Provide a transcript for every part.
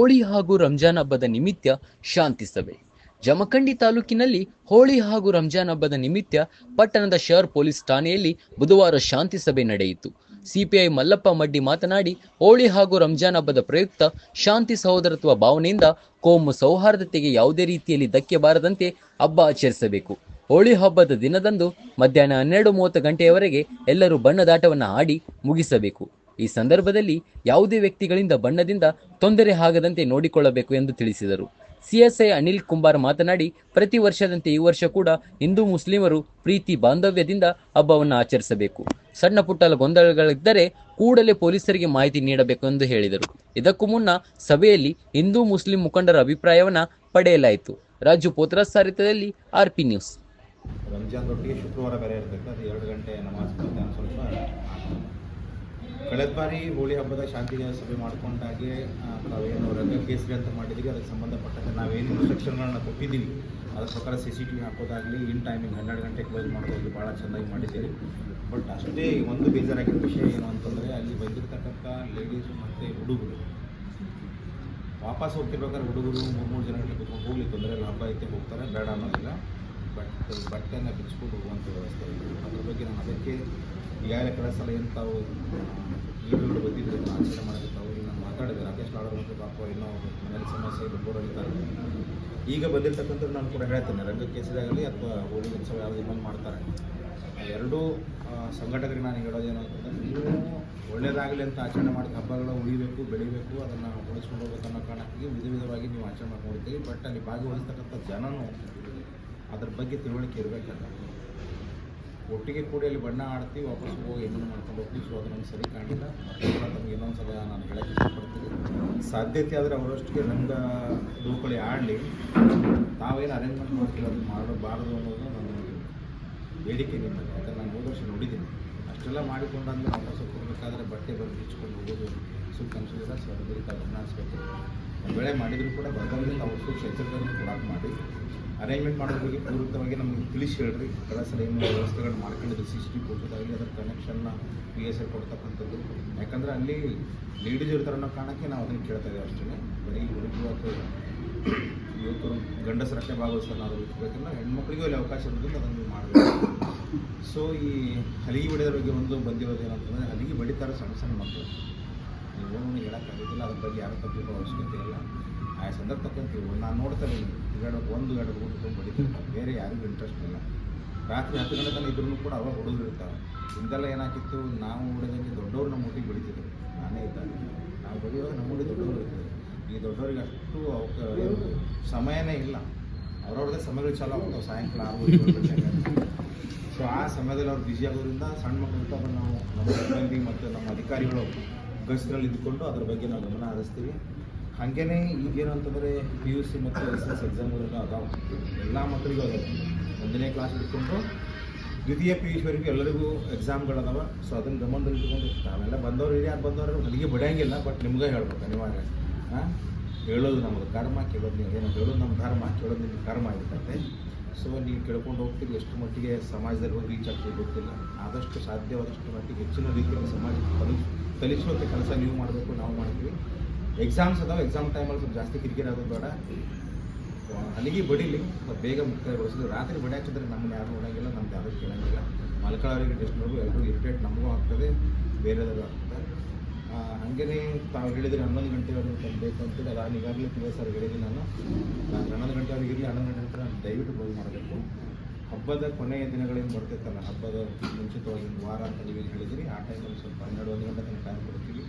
ಹೋಳಿ ಹಾಗೂ ರಂಜಾನ್ ಹಬ್ಬದ ನಿಮಿತ್ತ ಶಾಂತಿ ಸಭೆ. ಜಮಖಂಡಿ ತಾಲೂಕಿನಲ್ಲಿ ಹೋಳಿ ಹಾಗೂ ರಂಜಾನ್ ಹಬ್ಬದ ನಿಮಿತ್ತ ಪಟ್ಟಣದ ಶಹರ್ ಪೊಲೀಸ್ ಠಾಣೆಯಲ್ಲಿ ಬುಧವಾರ ಶಾಂತಿ ಸಭೆ ನಡೆಯಿತು. ಸಿಪಿಐ ಮಲ್ಲಪ್ಪ ಮಡ್ಡಿ ಮಾತನಾಡಿ, ಹೋಳಿ ಹಾಗೂ ರಂಜಾನ್ ಹಬ್ಬದ ಪ್ರಯುಕ್ತ ಶಾಂತಿ ಸಹೋದರತ್ವ ಭಾವನೆಯಿಂದ ಕೋಮು ಸೌಹಾರ್ದತೆಗೆ ಯಾವುದೇ ರೀತಿಯಲ್ಲಿ ಧಕ್ಕೆ ಬಾರದಂತೆ ಹಬ್ಬ ಆಚರಿಸಬೇಕು. ಹೋಳಿ ಹಬ್ಬದ ದಿನದಂದು ಮಧ್ಯಾಹ್ನ ಹನ್ನೆರಡು ಮೂವತ್ತು ಗಂಟೆಯವರೆಗೆ ಎಲ್ಲರೂ ಬಣ್ಣದಾಟವನ್ನು ಆಡಿ ಮುಗಿಸಬೇಕು. ಈ ಸಂದರ್ಭದಲ್ಲಿ ಯಾವುದೇ ವ್ಯಕ್ತಿಗಳಿಂದ ಬಣ್ಣದಿಂದ ತೊಂದರೆ ಆಗದಂತೆ ನೋಡಿಕೊಳ್ಳಬೇಕು ಎಂದು ತಿಳಿಸಿದರು. ಸಿಎಸ್ಐ ಅನಿಲ್ ಕುಂಬಾರ್ ಮಾತನಾಡಿ, ಪ್ರತಿ ವರ್ಷದಂತೆ ಈ ವರ್ಷ ಕೂಡ ಹಿಂದೂ ಮುಸ್ಲಿಮರು ಪ್ರೀತಿ ಬಾಂಧವ್ಯದಿಂದ ಹಬ್ಬವನ್ನು ಆಚರಿಸಬೇಕು. ಸಣ್ಣ ಪುಟ್ಟಲ ಗೊಂದಲಗಳಿದ್ದರೆ ಕೂಡಲೇ ಪೊಲೀಸರಿಗೆ ಮಾಹಿತಿ ನೀಡಬೇಕು ಎಂದು ಹೇಳಿದರು. ಇದಕ್ಕೂ ಮುನ್ನ ಸಭೆಯಲ್ಲಿ ಹಿಂದೂ ಮುಸ್ಲಿಂ ಮುಖಂಡರ ಅಭಿಪ್ರಾಯವನ್ನು ಪಡೆಯಲಾಯಿತು. ರಾಜು ಪೋತ್ರ ಸಾರಿತದಲ್ಲಿ ಆರ್ಪಿ ನ್ಯೂಸ್. ರಂಜಾನ್ ಶುಕ್ರವಾರ ಬೇರೆ ಇರಬೇಕು. ಅದು ಎರಡು ಗಂಟೆ ನಮಾಜ್ ಸ್ವಲ್ಪ ಕಳೆದ ಬಾರಿ ಹೋಳಿ ಹಬ್ಬದ ಶಾಂತಿಗೆ ಸಭೆ ಮಾಡಿಕೊಂಡಾಗೆ ನಾವೇನು ರಂಗ ಕೇಸರಿ ಅಂತ ಮಾಡಿದ್ದೀವಿ ಅದಕ್ಕೆ ಸಂಬಂಧಪಟ್ಟಂತೆ ನಾವೇನು ಇನ್ಸ್ಟ್ರಕ್ಷನ್ಗಳನ್ನ ಕೊಟ್ಟಿದ್ದೀವಿ. ಅದ್ರ ಪ್ರಕಾರ ಸಿ ಸಿ ಟಿ ವಿ ಹಾಕೋದಾಗಲಿ ಇನ್ ಟೈಮಿಂಗ್ ಹನ್ನೆರಡು ಗಂಟೆ ಕ್ಲೋಸ್ ಮಾಡೋದಾಗಲಿ ಭಾಳ ಚೆನ್ನಾಗಿ ಮಾಡಿದ್ದೀವಿ ಬಟ್ ಅಷ್ಟೇ ಒಂದು ಬೇಜಾರಾಗಿರೋ ವಿಷಯ ಏನು ಅಂತಂದರೆ, ಅಲ್ಲಿ ಬಂದಿರತಕ್ಕಂಥ ಲೇಡೀಸು ಮತ್ತು ಹುಡುಗರು. ವಾಪಸ್ ಹೋಗ್ತಿರ್ಬೇಕಾದ್ರೆ ಹುಡುಗರು ಮೂರು ಮೂರು ಜನಗಳಿಗೆ ಕುತ್ಕೊಂಡು ಹೋಗ್ಲಿ ತೊಂದರೆ ಲಾಭ ಐತೆ ಹೋಗ್ತಾರೆ, ಬೇಡ ಅನ್ನೋದಿಲ್ಲ. ಬಟ್ ಬಟ್ಟೆಯನ್ನು ಬಿಚ್ಕೊಂಡು ಹೋಗುವಂಥ ವ್ಯವಸ್ಥೆ ಇದೆ. ಅದ್ರ ಬಗ್ಗೆ ನಾನು ಅದಕ್ಕೆ ಈಗಾಗಲೇ ಕಡೆ ಸಲ ಏನು ತಾವು ಈಗಲೂ ಬಂದಿದ್ರು ಇದನ್ನ ಆಚರಣೆ ಮಾಡೋದಕ್ಕೆ ತಾವು ನಾನು ಮಾತಾಡಿದೆ? ರಾಕೇಶ್ ಲಾಡ್ ಮತ್ತು ಪಾಪ ಇನ್ನೂ ಮನೇಲಿ ಸಮಸ್ಯೆ ಬೋರಲ್ಲಿದ್ದಾರೆ ಈಗ ಬಂದಿರ್ತಕ್ಕಂಥದ್ದು ನಾನು ಕೂಡ ಹೇಳ್ತೇನೆ, ರಂಗ ಕೇಸರಿಯಾಗಲಿ ಅಥವಾ ಹೋಳಿ ಉತ್ಸವ ಯಾವುದೇ ಬಂದು ಮಾಡ್ತಾರೆ. ಎರಡೂ ಸಂಘಟಕರಿಗೆ ನಾನು ಹೇಳೋದೇನು ಅಂತಂದರೆ, ನೀವು ಒಳ್ಳೆಯದಾಗಲಿ ಅಂತ ಆಚರಣೆ ಮಾಡಿದ ಹಬ್ಬಗಳು ಉಳಿಬೇಕು, ಬೆಳಿಬೇಕು, ಅದನ್ನು ಉಳಿಸ್ಕೊಂಡು ಹೋಗ್ಬೇಕು ಅನ್ನೋ ಕಾರಣಕ್ಕಾಗಿ ವಿಧ ವಿಧವಾಗಿ ನೀವು ಆಚರಣೆ ಮಾಡ್ಕೊಳ್ತೀವಿ ಬಟ್ ಅಲ್ಲಿ ಭಾಗವಹಿಸ್ತಕ್ಕಂಥ ಜನನು ಅದ್ರ ಬಗ್ಗೆ ತಿಳುವಳಿಕೆ ಇರಬೇಕಲ್ಲ. ಒಟ್ಟಿಗೆ ಕೂಡಿ ಅಲ್ಲಿ ಬಣ್ಣ ಆಡ್ತೀವಿ ವಾಪಸ್ ಹೋಗಿ ಏನೋ ಮಾಡ್ಕೊಂಡು ಹೋಗ್ತೀವಿ. ಸೊ ಅದು ನಂಗೆ ಸರಿ ಕಾಣಿಲ್ಲ ನಮಗೆ ಇನ್ನೊಂದು ಸಲ ನಾನು ಹೇಳಕ್ಕೆ ಇಷ್ಟಪಡ್ತೀನಿ. ಸಾಧ್ಯತೆ ಆದರೆ ಅವರಷ್ಟಿಗೆ ರಂಗ ದೂಕಳಿ ಆಡಲಿ. ತಾವೇನು ಅರೇಂಜ್ಮೆಂಟ್ ಮಾಡ್ತೀವಿ ಅದು ಮಾಡಬಾರ್ದು ಅನ್ನೋದು ನನ್ನ ಬೇಡಿಕೆ ನಿಮ್ಮಲ್ಲಿ. ಯಾಕಂದ್ರೆ ನಾನು ಹೋದ ವರ್ಷ ನೋಡಿದ್ದೀನಿ. ಅಷ್ಟೆಲ್ಲ ಮಾಡಿಕೊಂಡಾದ್ಮೇಲೆ ವಾಪಸ್ ಹೋಗ್ಬೇಕಾದ್ರೆ ಬಟ್ಟೆ ಬರೆದು ಬಿಚ್ಕೊಂಡು ಹೋಗೋದು ಸುಖ ಅನಿಸೋದಿಲ್ಲ ಸೊ ಅದ್ರ ಗಮನ ಹರಿಸ್ಬೇಕು ಬೆಳೆ ಮಾಡಿದರೂ ಕೂಡ ಬಂದವರಿಗೆ ಅವರು ಸೂಕ್ಷ್ಮ ಕೂಡ ಮಾಡಿ. ಅರೇಂಜ್ಮೆಂಟ್ ಮಾಡೋದ್ರ ಬಗ್ಗೆ ಪೂರ್ವಕವಾಗಿ ನಮಗೆ ತಿಳಿಸಿ ಹೇಳ್ರಿ. ಕಳೆದ ಸಲ ಏನು ವ್ಯವಸ್ಥೆಗಳು ಮಾಡ್ಕೊಂಡಿದ್ರು ಸಿ ಸಿ ಟಿ ಅದರ ಕನೆಕ್ಷನ್ನ ಪಿ ಎಸ್ ಎಲ್ ಕೊಡ್ತಕ್ಕಂಥದ್ದು. ಯಾಕಂದರೆ ಅಲ್ಲಿ ಲೇಡೀಸ್ ಇರ್ತಾರೆ ಅನ್ನೋ ಕಾರಣಕ್ಕೆ ನಾವು ಅದನ್ನು ಕೇಳ್ತಾ ಇದ್ದೀವಿ ಅಷ್ಟೇ ಬರೀ ಹುಡುಗರು ಅಥವಾ ಯುವಕರು, ಗಂಡಸರಷ್ಟೇ ಭಾಗವಹಿಸೋಣ ಅದು ಬೇಕಂದ್ರೆ ಹೆಣ್ಮಕ್ಳಿಗೂ ಅಲ್ಲಿ ಅವಕಾಶ ಇರೋದ್ರಿಂದ ಅದನ್ನು ಮಾಡಬೇಕು. ಸೊ ಈ ಹಲಿಗೆ ಬಡಿಯೋದ್ರ ಬಗ್ಗೆ ಒಂದು ಬಂದಿರೋದು ಏನಂತಂದರೆ ಹಲಿಗೆ ಬಡಿತಾರೆ ಸಣ್ಣ ಸಣ್ಣ ಮಕ್ಕಳು ನೀವು ಹೇಳೋಕ್ಕಾಗುತ್ತಿಲ್ಲ ಅದ್ರ ಬಗ್ಗೆ ಯಾರು ತಪ್ಪಿರೋ ಅವಶ್ಯಕತೆ ಇಲ್ಲ. ಆ ಸಂದರ್ಭ ತಕ್ಕಂತೀವಿ ನಾನು ನೋಡ್ತೇನೆ ಎರಡು, ಒಂದು, ಎರಡು ಊಟ ಬಡಿತಿರ್ತಾರೆ ಬೇರೆ ಯಾರಿಗೂ ಇಂಟ್ರೆಸ್ಟ್ ಇಲ್ಲ. ರಾತ್ರಿ ಹತ್ತು ಗಂಟೆ ತನಕ ಇದ್ರೂ ಕೂಡ ಅವಾಗ ಹುಡುಗರು ಇರ್ತಾವೆ ಹಿಂದೆಲ್ಲ ಏನಾಗಿತ್ತು, ನಾವು ಹೊಡೆದಂಗೆ ದೊಡ್ಡವ್ರು ನಮ್ಮ ಊಟಿಗೆ ನಾನೇ ಇದ್ದಾನೆ ನಾವು ಬಡಿಯುವಾಗ ನಮ್ಮ ಊರಿಗೆ ದೊಡ್ಡವರು ಇರ್ತದೆ ಈ ದೊಡ್ಡವರಿಗೆ ಅಷ್ಟು ಅವಕ್ಕೆ ಸಮಯನೇ ಇಲ್ಲ. ಅವ್ರವ್ರದ್ದೇ ಸಮಯಗಳು ಚಾಲು ಆಗ್ತಾವೆ. ಸಾಯಂಕಾಲ ಆರು ಸೊ ಆ ಸಮಯದಲ್ಲಿ ಅವ್ರು ಬ್ಯುಸಿ ಆಗೋದ್ರಿಂದ ಸಣ್ಣ ಮಕ್ಕಳು ಅದನ್ನು ನಾವು ನಮ್ಮ ಸಿಬ್ಬಂದಿ ಮತ್ತು ನಮ್ಮ ಅಧಿಕಾರಿಗಳು ಗಸ್ತಿನಲ್ಲಿ ಇದ್ದುಕೊಂಡು ಅದ್ರ ಬಗ್ಗೆ ನಾವು ಗಮನ ಹರಿಸ್ತೀವಿ. ಹಾಗೇನೆ ಈಗೇನು ಅಂತಂದರೆ ಪಿ ಯು ಸಿ ಮತ್ತು ಎಸ್ ಎಸ್ ಎಕ್ಸಾಮ್ಗಳೆಲ್ಲ ಅದಾವೆ. ಎಲ್ಲ ಮಕ್ಕಳಿಗೂ ಅದಾವೆ. ಒಂದನೇ ಕ್ಲಾಸ್ ಇಟ್ಕೊಂಡು ದ್ವಿತೀಯ ಪಿ ಯು ಸಿವರೆಗೂ ಎಲ್ಲರಿಗೂ ಎಕ್ಸಾಮ್ಗಳದಾವ ಸೊ ಅದನ್ನು ಗಮನದಲ್ಲಿ ಇಟ್ಕೊಂಡು ತಾವೆಲ್ಲ ಬಂದವ್ರು ಯಾರು ಬಂದವರು ಅಲ್ಲಿಗೆ ಬಿಡೋಂಗಿಲ್ಲ ಬಟ್ ನಿಮ್ಗೆ ಹೇಳ್ಬೇಕು, ಅನಿವಾರ್ಯ. ಹಾಂ ಹೇಳೋದು ನಮ್ಮದು ಕರ್ಮ, ಕೇಳೋದು ನೀವು. ಏನು ಹೇಳೋದು ನಮ್ಮ ಧರ್ಮ, ಕೇಳೋದು ನಿಮ್ಗೆ ಕರ್ಮ ಆಗಿರ್ತೈತೆ. ಸೊ ನೀವು ಕೇಳ್ಕೊಂಡು ಹೋಗ್ತೀರಿ, ಎಷ್ಟು ಮಟ್ಟಿಗೆ ಸಮಾಜದಲ್ಲಿ ಹೋಗಿ ರೀಚ್ ಆಗ್ತೀವಿ ಗೊತ್ತಿಲ್ಲ. ಆದಷ್ಟು ಸಾಧ್ಯವಾದಷ್ಟು ಮಟ್ಟಿಗೆ ಹೆಚ್ಚಿನ ರೀತಿಯಲ್ಲಿ ಸಮಾಜಕ್ಕೆ ತಲುಪ್ ತಲುಪಿಸುವಂಥ ಕೆಲಸ ನೀವು ಮಾಡಬೇಕು, ನಾವು ಮಾಡ್ತೀವಿ. ಎಕ್ಸಾಮ್ಸ್ ಅದಾವೆ ಎಕ್ಸಾಮ್ ಟೈಮಲ್ಲಿ ಸ್ವಲ್ಪ ಜಾಸ್ತಿ ಕಿರಿಕಿರಿ ಆಗೋದು ಬೇಡ. ಅಲ್ಲಿಗೆ ಬಡಿಲಿ, ಸ್ವಲ್ಪ ಬೇಗ ಮುಕ್ತಾಯಗೊಳಿಸಿದ್ರು. ರಾತ್ರಿ ಬಡಿ ಹಾಕಿದ್ರೆ ನಮ್ಮನ್ನ ಯಾರು ನೋಡೋಂಗಿಲ್ಲ, ನಮ್ದು ಯಾರು ಕೇಳೋಂಗಿಲ್ಲ. ಮಲ್ಕೊಳ್ಳೋರಿಗೆ ಟೆಸ್ಟ್ ನೋಡು ಎಲ್ಲರೂ ಇರಿಟೇಟ್ ನಮಗೂ ಆಗ್ತದೆ ಬೇರೆದವರು ಆಗ್ತದೆ. ಹಾಗೇ ತಾವು ಹೇಳಿದ್ರೆ, ಹನ್ನೊಂದು ಗಂಟೆವರೆಗೆ ತರಬೇಕು ಅಂತೇಳಿ ನಾನು ಈಗಾಗಲೇ ಪಿ ಎಸ್ ಹೇಳಿದ್ದೀನಿ ನಾನು. ನಾನು ಹನ್ನೊಂದು ಗಂಟೆವರೆಗೆ ಇರಲಿ, ಹನ್ನೊಂದು ಗಂಟೆ ನಂತರ ದಯವಿಟ್ಟು ಬಂದ್ ಮಾಡಬೇಕು. ಹಬ್ಬದ ಕೊನೆಯ ದಿನಗಳೇನು ಬರ್ತೈತಲ್ಲ, ಹಬ್ಬದ ಮುಂಚಿತವಾಗಿ ವಾರ ಅಂತ ನೀವೇನು ಹೇಳಿದಿರಿ. ಆ ಟೈಮಲ್ಲಿ ಸ್ವಲ್ಪ ಹನ್ನೆರಡು ಒಂದು ಗಂಟೆ ತನಕ ಟೈಮ್ ಕೊಡ್ತೀವಿ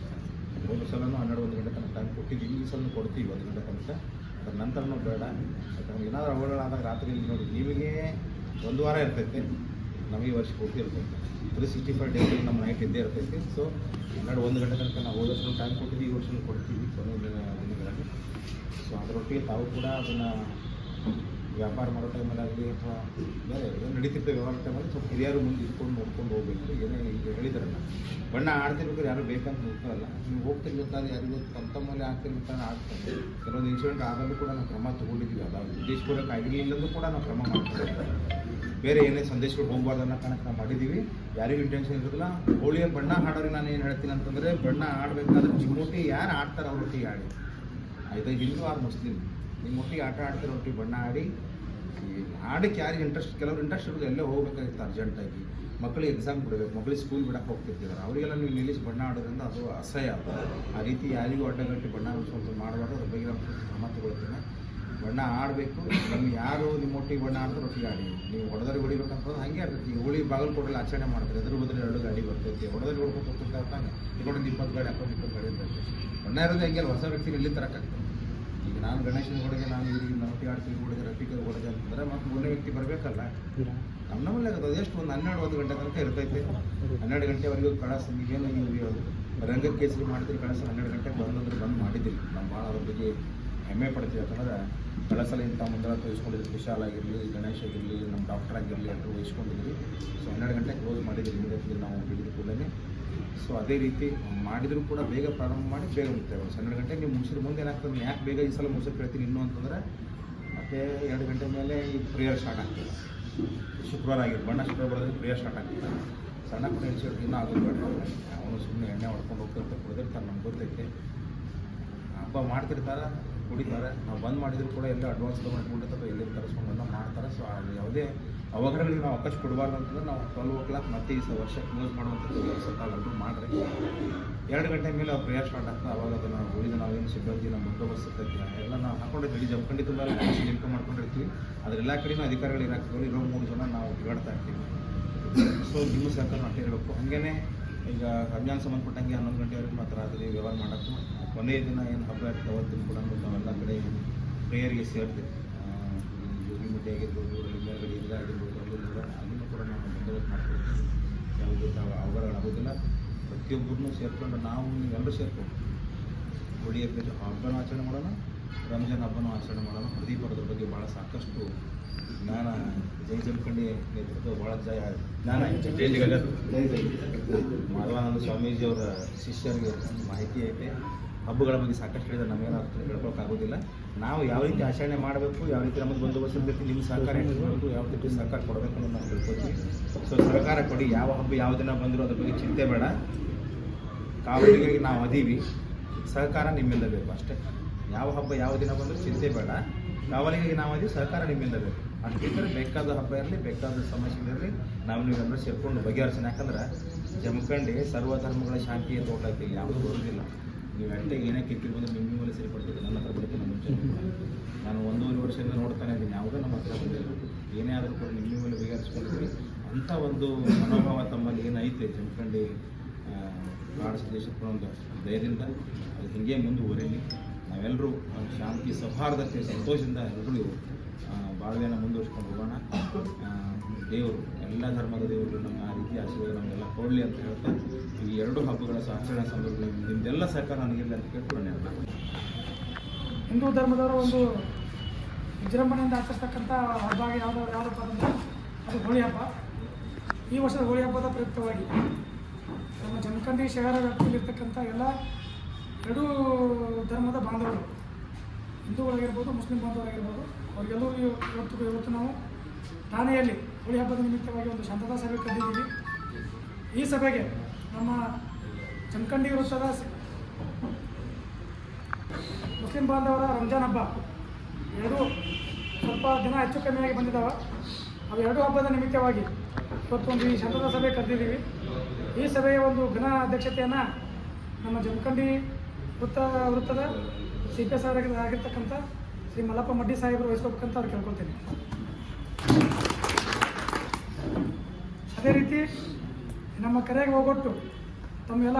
ಸಲನೂ ಹನ್ನೆರಡು ಒಂದು ಗಂಟೆ ತನಕ ಟೈಮ್ ಕೊಟ್ಟಿದ್ದೀನಿ ಈ ಸಲ ಕೊಡ್ತೀವಿ ಒಂದು ಗಂಟೆ ತನಕ. ಅದ್ರ ನಂತರನೂ ಬೇಡ. ಯಾಕಂದ್ರೆ ಏನಾದರೂ ಅವಳಾದಾಗ ರಾತ್ರಿ ನೋಡಿ ನಿಮಗೆ ಒಂದು ವಾರ ಇರ್ತೈತೆ. ನಮಗೆ ವರ್ಷ ಪೂರ್ತಿ ಇರ್ತೈತೆ. ತ್ರೀ ಸಿಕ್ಸ್ಟಿ ಫೈವ್ ಡೇಸ್ ನಮ್ಮ ನೈಟ್ ಇದ್ದೇ ಇರ್ತೈತಿ. ಸೊ ಹನ್ನೆರಡು ಒಂದು ಗಂಟೆ ತನಕ ನಾವು ಹೋದ ವರ್ಷನೂ ಟೈಮ್ ಕೊಟ್ಟಿದ್ದೀವಿ ಈ ವರ್ಷನೂ ಕೊಡ್ತೀವಿ ದಿನ ದಿನಗಳಲ್ಲಿ. ಸೊ ಅದರೊಟ್ಟಿಗೆ ತಾವು ಕೂಡ ಅದನ್ನು ವ್ಯಾಪಾರ ಮಾಡೋ ಟೈಮಲ್ಲಾಗಲಿ ಅಥವಾ ಬೇರೆ ಏನು ನಡೀತಿರ್ತದೆ ವ್ಯವಹಾರ ಟೈಮಲ್ಲಿ ಸ್ವಲ್ಪ ಹಿರಿಯರು ಮುಂದೆ ಇಟ್ಕೊಂಡು ನೋಡ್ಕೊಂಡು ಹೋಗ್ಬೇಕು. ಏನೇ ಈಗ ಹೇಳಿದಾರಲ್ಲ, ಬಣ್ಣ ಆಡ್ತಿರ್ಬೇಕಾದ್ರೆ ಯಾರು ಬೇಕಂತ ಹೋಗ್ತಾರಲ್ಲ ನೀವು ಹೋಗ್ತಿರ್ಬೇಕಾದ್ರೆ ಯಾರಿಗೂ ತಮ್ಮ ತಮ್ಮಲ್ಲಿ ಆಗ್ತಿರ್ಬೇಕಾದ್ರೆ ಆಗ್ತಾರೆ ಕೆಲವೊಂದು ಇನ್ಸಿಡೆಂಟ್ ಆದಲ್ಲೂ ಕೂಡ ನಾವು ಕ್ರಮ ತೊಗೊಂಡಿದ್ದೀವಿ. ಅದಾವ ಉದ್ದೇಶಪೂರ್ವಕ ಆಗಿರಲಿಲ್ಲಂದ್ರೂ ಕೂಡ ನಾವು ಕ್ರಮ ಮಾಡ್ತೀವಿ ಬೇರೆ ಏನೇ ಸಂದೇಶಗಳು ಹೋಗ್ಬಾರ್ದು ಅನ್ನೋ ಕಾರಣಕ್ಕೆ ನಾವು ಮಾಡಿದ್ದೀವಿ. ಯಾರಿಗೂ ಇಂಟೆನ್ಷನ್ ಇರೋದಿಲ್ಲ. ಹೋಳಿಯ ಬಣ್ಣ ಹಾಡೋರಿಗೆ ನಾನು ಏನು ಹೇಳ್ತೀನಿ ಅಂತಂದರೆ, ಬಣ್ಣ ಆಡಬೇಕಾದ್ರೆ ಚಿಮೋಟಿ ಯಾರು ಆಡ್ತಾರೆ ಅವ್ರೊಟ್ಟಿಗೆ ಆಡಿ. ಐದು ಹಿಂದೂ ಆರು ಮುಸ್ಲಿಂ ನಿಮ್ಮ ಒಟ್ಟಿಗೆ ಆಟ ಒಟ್ಟಿಗೆ ಬಣ್ಣ ಆಡಿ, ಈ ಆಡಕ್ಕೆ ಯಾರಿಗೆ ಇಂಟ್ರೆಸ್ಟ್ ಕೆಲವ್ರು ಇಂಟ್ರೆಸ್ಟ್ ಇರೋದು ಎಲ್ಲೇ ಹೋಗ್ಬೇಕಾಗಿತ್ತು ಅರ್ಜೆಂಟಾಗಿ ಮಕ್ಕಳಿಗೆ ಎಕ್ಸಾಮ್ ಕೊಡಬೇಕು ಮಕ್ಕಳಿಗೆ ಸ್ಕೂಲ್ ಬಿಡಕ್ಕೆ ಹೋಗ್ತಿರ್ತಿದ್ದಾರೆ ಅವರಿಗೆಲ್ಲ ನೀವು ನಿಲ್ಲಿಸಿ ಬಣ್ಣ ಆಡೋದ್ರಿಂದ ಅದು ಅಸಹ್ಯ ಆ ರೀತಿ ಯಾರಿಗೂ ಅಡ್ಡಗಟ್ಟಿ ಬಣ್ಣ ಸ್ವಲ್ಪ ಮಾಡಬಾರ್ದು, ಅದ್ರ ಬಗ್ಗೆ ನಾನು ಕ್ರಮ ತಗೊಳ್ತೇನೆ. ಬಣ್ಣ ಆಡಬೇಕು ನಮ್ಮ ಯಾರು ನಿಮ್ಮ ಒಟ್ಟಿಗೆ ಬಣ್ಣ ಆಡಿದ್ರೆ ಒಟ್ಟಿಗೆ ಆಡಿ. ನೀವು ಹೊಡೆದ್ರೆ ಹೊಡಿಬೇಕಂತ ಹಂಗೆ ಆಡ್ತೈತಿ ಹುಳಿ ಬಾಗಲ್ ಬಾಗಲಕೋಟೆಲ್ಲ ಆಚರಣೆ ಮಾಡ್ತಾರೆ, ಎದುರು ಬದಲು ಎರಡು ಗಾಡಿ ಬರ್ತೈತಿ. ಹೊಡೆದ್ರೆ ಹೊಡ್ಕೊಂಡು ತಾನೆ. ಇಟ್ಕೊಂಡು ಇಪ್ಪತ್ತು ಗಾಡಿ ಹಾಕೊಂಡು ಇಪ್ಪತ್ತು ಗಾಡಿ ಅಂತ ಬಣ್ಣ ಇರೋದು ಹೆಂಗೆ ಹೊಸ ವ್ಯಕ್ತಿ ಇಲ್ಲಿ ತರಕ್ಕಾಗ್ತದೆ ಈಗ ನಾನು ಗಣೇಶನ ಹೊಡೆಗೆ ನಾನು ಇವ್ರಿಗೆ ನೌಟಿ ಆಡ್ತೀನಿ ರಫಿಕರ್ ಹೊಡೆಗೆ ಅಂತಂದ್ರೆ ಮತ್ತೆ ಮೂರನೇ ವ್ಯಕ್ತಿ ಬರಬೇಕಲ್ಲ? ನಮ್ಮ ನಮ್ಮಲ್ಲಿ ಅದು ಎಷ್ಟು ಒಂದು ಹನ್ನೆರಡು ಒಂದು ಗಂಟೆ ತನಕ ಇರ್ತೈತೆ. ಹನ್ನೆರಡು ಗಂಟೆವರೆಗೂ ಕಳಸ ಈಗೇನು ನೀವು ರಂಗ ಕೇಸರಿ ಮಾಡಿದ್ರೆ ಕಳಸ ಹನ್ನೆರಡು ಗಂಟೆಗೆ ಬಂದಂದ್ರೆ ಬಂದು ಮಾಡಿದ್ದೀವಿ. ನಾವು ಭಾಳ ಅದ್ರ ಬಗ್ಗೆ ಹೆಮ್ಮೆ ಪಡ್ತೀವಿ. ಯಾಕಂದ್ರೆ ಕಳಸಲ್ಲಿ ಇಂಥ ಮುಂದೆ ವಹಿಸ್ಕೊಂಡಿದ್ವಿ ವಿಶಾಲ್ ಆಗಿರಲಿ, ಗಣೇಶ್ ಆಗಿರಲಿ, ನಮ್ಮ ಡಾಕ್ಟರ್ ಆಗಿರಲಿ ಅಂತ ವಹಿಸ್ಕೊಂಡಿದ್ವಿ. ಸೊ ಹನ್ನೆರಡು ಗಂಟೆ ಕ್ಲೋಸ್ ಮಾಡಿದ್ದೀವಿ. ಇಮಿಡಿಯೇಟ್ಲಿ ನಾವು ಬಿಡಿದ ಕೂಡಲೇ. ಸೊ ಅದೇ ರೀತಿ ಮಾಡಿದರೂ ಕೂಡ ಬೇಗ ಪ್ರಾರಂಭ ಮಾಡಿ ಬೇಗ ಮುಗ್ತೇವೆ ಹನ್ನೆರಡು ಗಂಟೆ ನೀವು ಮುಗಿಸಿದ ಮುಂದೆ ಏನಾಗ್ತದೆ? ಯಾಕೆ ಬೇಗ ಈ ಸಲ ಮುಗಿಸೋಕೆ ಹೇಳ್ತೀನಿ ಇನ್ನು ಅಂತಂದ್ರೆ, ಮತ್ತೆ ಎರಡು ಗಂಟೆ ಮೇಲೆ ಈ ಪ್ರೇಯರ್ ಸ್ಟಾರ್ಟ್ ಆಗ್ತದೆ. ಶುಕ್ರವಾರ ಆಗಿರೋದು ಬಣ್ಣ ಶುಕ್ರವಾರ ಬರೋದ್ರೆ ಪ್ರೇಯರ್ ಸ್ಟಾರ್ಟ್ ಆಗ್ತದೆ. ಸಣ್ಣ ಪುಟ್ಟ ಹೆಣ್ಸಿಟ್ಟು ಇನ್ನೂ ಆಗೋದು ಬೇಡ. ಅವನು ಸುಮ್ಮನೆ ಎಣ್ಣೆ ಹೊಡ್ಕೊಂಡು ಹೋಗ್ತಿರ್ತಾರೆ ಕುಡಿದಿರ್ತಾರೆ ನಮ್ಗೆ ಗೊತ್ತೈತೆ. ಹಬ್ಬ ಮಾಡ್ತಿರ್ತಾರೆ, ಕುಡಿತಾರೆ. ನಾವು ಬಂದ್ ಮಾಡಿದ್ರು ಕೂಡ ಎಲ್ಲ ಅಡ್ವಾನ್ಸ್ ತೊಗೊಂಡು ಅಥವಾ ಎಲ್ಲಿ ತರಿಸ್ಕೊಂಡು ಮಾಡ್ತಾರೆ. ಸೊ ಯಾವುದೇ ಅವಘಡಗಳಿಗೆ ನಾವು ಅವಕಾಶ ಕೊಡಬಾರ್ದು ಅಂತಂದ್ರೆ ನಾವು ಟ್ವೆಲ್ವ್ ಓ ಕ್ಲಾಕ್ ಮತ್ತೆ ಈ ವರ್ಷ ಕ್ಲೋಸ್ ಮಾಡುವಂಥದ್ದು ಕೆಲಸ ಮಾಡಿರಿ. ಎರಡು ಗಂಟೆ ಮೇಲೆ ಅವ್ರು ಪ್ರೇಯರ್ ಸ್ಟಾರ್ಟ್ ಆಗ್ತದೆ. ಅವಾಗ ಅದನ್ನು ಉಳಿದ ನಾವೇನು ಸಿಬ್ಬಂದಿ ನಮ್ಮ ಬಂದೋಬಸ್ತ್ ಇರ್ತೈತಿ ಎಲ್ಲ ನಾವು ಇಡೀ ಮೇಲೆ ತುಂಬ ಇನ್ಕಮ್ ಮಾಡ್ಕೊಂಡಿರ್ತೀವಿ ಅದ್ರ ಎಲ್ಲ ಕಡೆನೂ ಅಧಿಕಾರಿಗಳು ಇರಾಕ್ತೀವಿ ಇರೋ ಮೂರು ಜನ ನಾವು ತಿರುಗಾಡ್ತಾ ಇರ್ತೀವಿ. ಸೊ ನಿಮ್ಮ ಸರ್ಕಾರ ನಾವು ಹೇಳಬೇಕು ಹಾಗೇನೆ ಈಗ ರಂಜಾನ್ ಸಂಬಂಧಪಟ್ಟಂಗೆ ಹನ್ನೊಂದು ಗಂಟೆವರೆಗೂ ಮಾತ್ರ ರಾತ್ರಿ ವ್ಯವಹಾರ ಮಾಡೋಕ್ಕೂ ಕೊನೆಯ ದಿನ ಏನು ಹಬ್ಬ ಇರ್ತದೆ ಅವತ್ತಿನ ಕೂಡ ನಾವೆಲ್ಲ ಕಡೆ ಪ್ರೇಯರ್ಗೆ ಸೇರ್ತೀವಿ. ಆಗಿರ್ಬೋದು ಇಲ್ಲಿ ಮೇಲ್ಗಡೆ ಇಲ್ಲ ಆಗಿರ್ಬೋದು ಅಲ್ಲಿಂದ ಅಲ್ಲಿಂದ ಕೂಡ ನಾವು ಬಂದೋಬಸ್ತ್ ಮಾಡ್ಕೊಳ್ತೀವಿ ತಾವು ಆಗೋದಿಲ್ಲ. ಪ್ರತಿಯೊಬ್ಬರನ್ನೂ ಸೇರ್ಕೊಂಡು ನಾವು ಎಲ್ಲರೂ ಸೇರ್ಕೊಂಡು ಹೋಳಿ ಹಬ್ಬ ಹಬ್ಬನ ಆಚರಣೆ ಮಾಡೋಣ ರಂಜಾನ್ ಹಬ್ಬನೂ ಆಚರಣೆ ಮಾಡೋಣ. ಪ್ರದೀಪ್ ಅದ್ರ ಬಗ್ಗೆ ಭಾಳ ಸಾಕಷ್ಟು ಜ್ಞಾನ ಜೈ ಜಮಖಂಡಿ ನೇತೃತ್ವ ಭಾಳ ಜಯ ಜ್ಞಾನ ಮಾಧವಾನಂದ ಸ್ವಾಮೀಜಿ ಅವರ ಶಿಷ್ಯರಿಗೆ ಮಾಹಿತಿ ಐತೆ. ಹಬ್ಬಗಳ ಬಗ್ಗೆ ಸಾಕಷ್ಟು ಹೇಳಿದ್ರೆ ನಮಗೇನು ಹೇಳ್ಕೊಳಕ್ಕಾಗೋದಿಲ್ಲ. ನಾವು ಯಾವ ರೀತಿ ಆಚರಣೆ ಮಾಡಬೇಕು, ಯಾವ ರೀತಿ ನಮಗೆ ಬಂದೋಬಸ್ತ್ ಇರ್ತೈತಿ ನಿಮ್ಮ ಸಹಕಾರ ಇರಬೇಕು ಯಾವ ರೀತಿ ಸಹಕಾರ ಕೊಡಬೇಕು ಅನ್ನೋದು ನಾವು ತಿಳ್ಕೊತೀವಿ. ಸೊ ಸರ್ಕಾರ ಕೊಡಿ, ಯಾವ ಹಬ್ಬ ಯಾವ ದಿನ ಬಂದರೂ ಅದ್ರ ಬಗ್ಗೆ ಚಿಂತೆ ಬೇಡ. ಕಾವಲಿಗೆ ನಾವು ಅದೀವಿ. ಸಹಕಾರ ನಿಮ್ಮಿಂದ ಬೇಕು ಅಷ್ಟೇ. ಯಾವ ಹಬ್ಬ ಯಾವ ದಿನ ಬಂದರೂ ಚಿಂತೆ ಬೇಡ. ಕಾವಲಿಗೆ ನಾವು ಅದೀವಿ, ಸಹಕಾರ ನಿಮ್ಮಿಂದ ಬೇಕು. ಅಷ್ಟಿದ್ರೆ ಬೇಕಾದ ಹಬ್ಬ ಇರಲಿ, ಬೇಕಾದ ಸಮಸ್ಯೆಗಳಿರಲಿ ನಾವು ನೀವೆಲ್ಲರೂ ಸೇರಿಕೊಂಡು ಬಗೆಹರಿಸೋಣ ಯಾಕಂದ್ರೆ ಜಮಖಂಡಿ ಸರ್ವಧರ್ಮಗಳ ಶಾಂತಿಯ ತೋಟಕ್ಕೆ ಇಲ್ಲಿ ಯಾವುದೂ ಬರೋದಿಲ್ಲ ನೀವು ಅಷ್ಟೇ ಏನೇ ಕಿರಿಕಿರಿ ಬಂದ್ರೆ ನಿಮ್ಮ ಮೇಲೆ ಸರಿಪಡ್ತೀವಿ ನನ್ನ ಹತ್ರ ಬರ್ತೀನಿ ಮುಂಚೆ ನಾನು ಒಂದೂವರೆ ವರ್ಷದಿಂದ ನೋಡ್ತಾನೆ ಇದ್ದೀನಿ, ಯಾವುದೇ ನಮ್ಮ ಹತ್ರ ಬಂದಿಲ್ಲ ಏನೇ ಆದರೂ ಕೂಡ ನಿಮ್ಮ ಮೇಲೆ ಬಗೆಹರಿಸ್ಕೊಳ್ತೀವಿ ಅಂಥ ಒಂದು ಮನೋಭಾವ ತಮ್ಮಲ್ಲಿ ಏನೈತೆ, ಜಮಖಂಡಿ ಕಾಡ ದೇಶಕ್ಕೆ ಒಂದು ಧೈರ್ಯದಿಂದ, ಅದು ಹಿಂಗೆ ಮುಂದುವರಿಲಿ. ನಾವೆಲ್ಲರೂ ಶಾಂತಿ, ಸೌಹಾರ್ದತೆ, ಸಂತೋಷದಿಂದ ಎಲ್ಲರೂ ಬಾಳ್ವೆಯನ್ನು ಮುಂದುವರಿಸ್ಕೊಂಡು ಹೋಗೋಣ. ದೇವರು, ಎಲ್ಲ ಧರ್ಮದ ದೇವರು ನಮ್ಮ ಆ ರೀತಿ ಆಶೀರ್ವಾದ ನಮಗೆಲ್ಲ ಕೊಡಲಿ ಅಂತ ಹೇಳ್ತಾ, ಈ ಎರಡು ಹಬ್ಬಗಳ ಆಚರಣೆ ಸಂದರ್ಭದಲ್ಲಿ ನಿಮ್ದೆಲ್ಲ ಸಹಕಾರ ನನಗಿರಲಿ ಅಂತ ಕೇಳ್ಕೊಂಡು ನಾನು ಹಿಂದೂ ಧರ್ಮದವರು ಒಂದು ವಿಜೃಂಭಣೆಯಿಂದ ಆಚರಿಸ್ತಕ್ಕಂಥ ಹಬ್ಬ ಯಾವುದೋ ಯಾವುದಪ್ಪ ಅಂದರೆ ಅದು ಹೋಳಿ ಹಬ್ಬ. ಈ ವರ್ಷದ ಹೋಳಿ ಹಬ್ಬದ ಪ್ರಯುಕ್ತವಾಗಿ ನಮ್ಮ ಜಮಖಂಡಿ ಶಹರ ವ್ಯಾಪ್ತಿಯಲ್ಲಿರ್ತಕ್ಕಂಥ ಎಲ್ಲ ಎರಡೂ ಧರ್ಮದ ಬಾಂಧವರು. ಹಿಂದೂಗಳಾಗಿರ್ಬೋದು, ಮುಸ್ಲಿಂ ಬಾಂಧವರಾಗಿರ್ಬೋದು, ಅವರಿಗೆಲ್ಲರೂ ಇವ- ಇವತ್ತು ಇವತ್ತು ನಾವು ಠಾಣೆಯಲ್ಲಿ ಹೋಳಿ ಹಬ್ಬದ ನಿಮಿತ್ತವಾಗಿ ಒಂದು ಶಾಂತತಾ ಸಭೆ ಕರೆದಿದ್ದೀವಿ. ಈ ಸಭೆಗೆ ನಮ್ಮ ಜಮಖಂಡಿ ವೃತ್ತದ ಮುಸ್ಲಿಂ ಬಾಂಧವರ ರಂಜಾನ್ ಹಬ್ಬ. ಎರಡು ಸ್ವಲ್ಪ ದಿನ ಹೆಚ್ಚು ಕಮ್ಮಿಯಾಗಿ ಬಂದಿದ್ದಾವೆ ಅವು ಎರಡೂ ಹಬ್ಬದ ನಿಮಿತ್ತವಾಗಿ ಇವತ್ತೊಂದು ಈ ಶಾಂತತಾ ಸಭೆ ಕರೆದಿದ್ದೀವಿ. ಈ ಸಭೆಯ ಒಂದು ಘನ ಅಧ್ಯಕ್ಷತೆಯನ್ನು ನಮ್ಮ ಜಮಖಂಡಿ ವೃತ್ತ ವೃತ್ತದ ಸಿ ಪಿ ಎಸ್ ಆಗಿರ್ತಕ್ಕಂಥ ಶ್ರೀ ಮಲ್ಲಪ್ಪ ಮಡ್ಡಿ ಸಾಹೇಬರು ವಹಿಸ್ಕೋಬೇಕಂತ ಅವ್ರು ಕೇಳ್ಕೊಳ್ತೀನಿ. ಅದೇ ರೀತಿ ನಮ್ಮ ಕರೆಗೆ ಹೋಗೊಟ್ಟು ತಮ್ಮೆಲ್ಲ